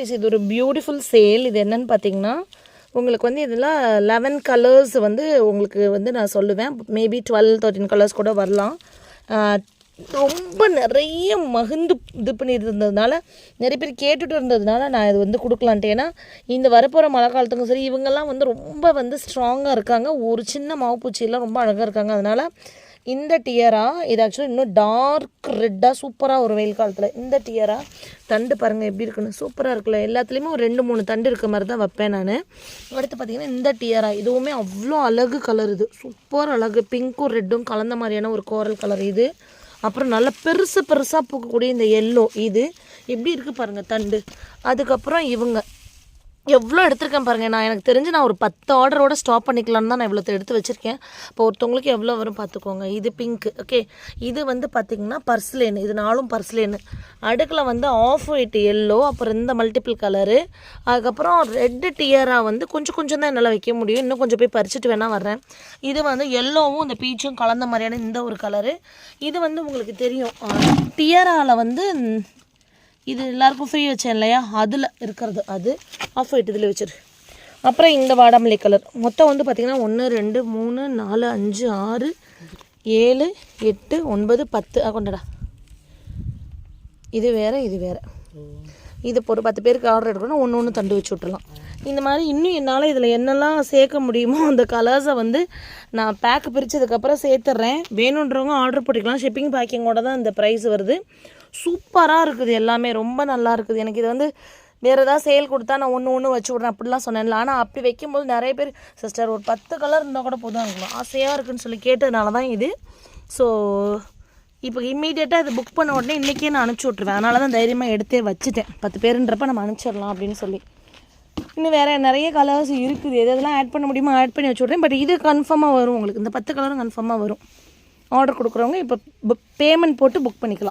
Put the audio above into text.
குட்டீஸ் இது ஒரு பியூட்டிஃபுல் சேல் இது என்னன்னு பார்த்தீங்கன்னா உங்களுக்கு வந்து இதெல்லாம் லெவன் கலர்ஸ் வந்து உங்களுக்கு வந்து நான் சொல்லுவேன். மேபி டுவெல் தேர்ட்டின் கலர்ஸ் கூட வரலாம். ரொம்ப நிறைய மகிழ்ந்து இது பண்ணிட்டு இருந்ததுனால நிறைய பேர் கேட்டுட்டு இருந்ததுனால நான் இது வந்து கொடுக்கலான்ட்டு. ஏன்னா இந்த வரப்போகிற மழை காலத்துக்கும் சரி இவங்கெல்லாம் வந்து ரொம்ப வந்து ஸ்ட்ராங்காக இருக்காங்க. ஒரு சின்ன மாவுப்பூச்சியெல்லாம் ரொம்ப அழகாக இருக்காங்க. அதனால் இந்த டியரா இது ஆக்சுவலி இன்னும் டார்க் ரெட்டாக சூப்பராக ஒரு வெயில் காலத்தில். இந்த டியரா தண்டு பாருங்கள் எப்படி இருக்குன்னு. சூப்பராக இருக்குல்ல. எல்லாத்துலேயுமே ஒரு ரெண்டு மூணு தண்டு இருக்க மாதிரி தான் வைப்பேன் நான். அடுத்து பார்த்தீங்கன்னா இந்த டியரா இதுவுமே அவ்வளோ அழகு கலர் இது. சூப்பர் அழகு. பிங்க்கும் ரெட்டும் கலந்த மாதிரியான ஒரு கோரல் கலர் இது. அப்புறம் நல்லா பெருசு பெருசாக பூக்கக்கூடிய இந்த எல்லோ இது. எப்படி இருக்குது பாருங்கள் தண்டு. அதுக்கப்புறம் இவங்க. எவ்வளோ எடுத்திருக்கேன் பாருங்கள் நான் எனக்கு தெரிஞ்சு நான் ஒரு பத்து ஆர்டரோட ஸ்டாப் பண்ணிக்கலான்னு தான் நான் இவ்வளோ எடுத்து வச்சுருக்கேன். இப்போ ஒருத்தவங்களுக்கு எவ்வளோ வரும் பார்த்துக்கோங்க இது பிங்க் ஓகே இது வந்து பார்த்திங்கன்னா பர்ஸ்லேன் இது நாலும் பர்ஸ்லேனு அடுக்கில் வந்து ஆஃப் ஒயிட் எல்லோ அப்புறம் இந்த மல்டிபிள் கலரு அதுக்கப்புறம் ரெட்டு டியராக வந்து கொஞ்சம் கொஞ்சம் தான் என்னால் வைக்க முடியும். இன்னும் கொஞ்சம் போய் பறிச்சுட்டு வேணால் வர்றேன். இது வந்து எல்லோவும் இந்த பீச்சும் கலந்த மாதிரியான இந்த ஒரு கலரு இது வந்து உங்களுக்கு தெரியும். டியராவில் வந்து இது எல்லாருக்கும் ஃப்ரீ வச்சேன் இல்லையா? அதில் இருக்கிறது அது. ஆஃப் ஒயிட் இதில் வச்சிரு. அப்புறம் இந்த வாடாமல்லி கலர் மொத்தம் வந்து பார்த்திங்கன்னா ஒன்று ரெண்டு மூணு நாலு அஞ்சு ஆறு ஏழு எட்டு ஒன்பது பத்து. ஆ கொண்டடா. இது வேறு இது வேறு. இது இப்போ ஒரு பத்து பேருக்கு ஆர்டர் எடுக்கணும் ஒன்று ஒன்று தண்டு வச்சு விட்றலாம் இந்த மாதிரி இன்னும் என்னால் இதில் என்னெல்லாம் சேர்க்க முடியுமோ அந்த கலர்ஸை வந்து நான் பேக் பிரித்ததுக்கப்புறம் சேர்த்துட்றேன் வேணுன்றவங்க ஆர்டர் போட்டுக்கலாம். ஷிப்பிங் பேக்கிங்கோட தான் இந்த ப்ரைஸ் வருது. சூப்பராக இருக்குது எல்லாமே ரொம்ப நல்லா இருக்குது. எனக்கு இது வந்து வேறு ஏதாவது சேல் கொடுத்தா நான் ஒன்று ஒன்று வச்சு விட்றேன். அப்படிலாம் சொன்னேன்ல. ஆனால் அப்படி வைக்கும்போது நிறைய பேர் சிஸ்டர் ஒரு பத்து கலர் இருந்தால் கூட போதும் இருக்கும் ஆசையாக இருக்குன்னு சொல்லி கேட்டதுனால தான் இது. ஸோ இப்போ இம்மீடியட்டாக இது புக் பண்ண உடனே இன்றைக்கே நான் அனுப்பிச்சி விட்ருவேன் அதனால தான் தைரியமாக எடுத்தே வச்சுட்டேன். பத்து பேருன்றப்ப நம்ம அனுப்பிச்சிடலாம் அப்படின்னு சொல்லி. இன்னும் வேறு நிறைய கலர்ஸ் இருக்குது. எது எதெல்லாம் ஆட் பண்ண முடியுமோ ஆட் பண்ணி வச்சு விட்றேன். பட் இது கன்ஃபார்மாக வரும் உங்களுக்கு. இந்த பத்து கலரும் கன்ஃபார்மாக வரும். ஆர்டர் கொடுக்குறவங்க இப்போ பேமெண்ட் போட்டு புக் பண்ணிக்கலாம்.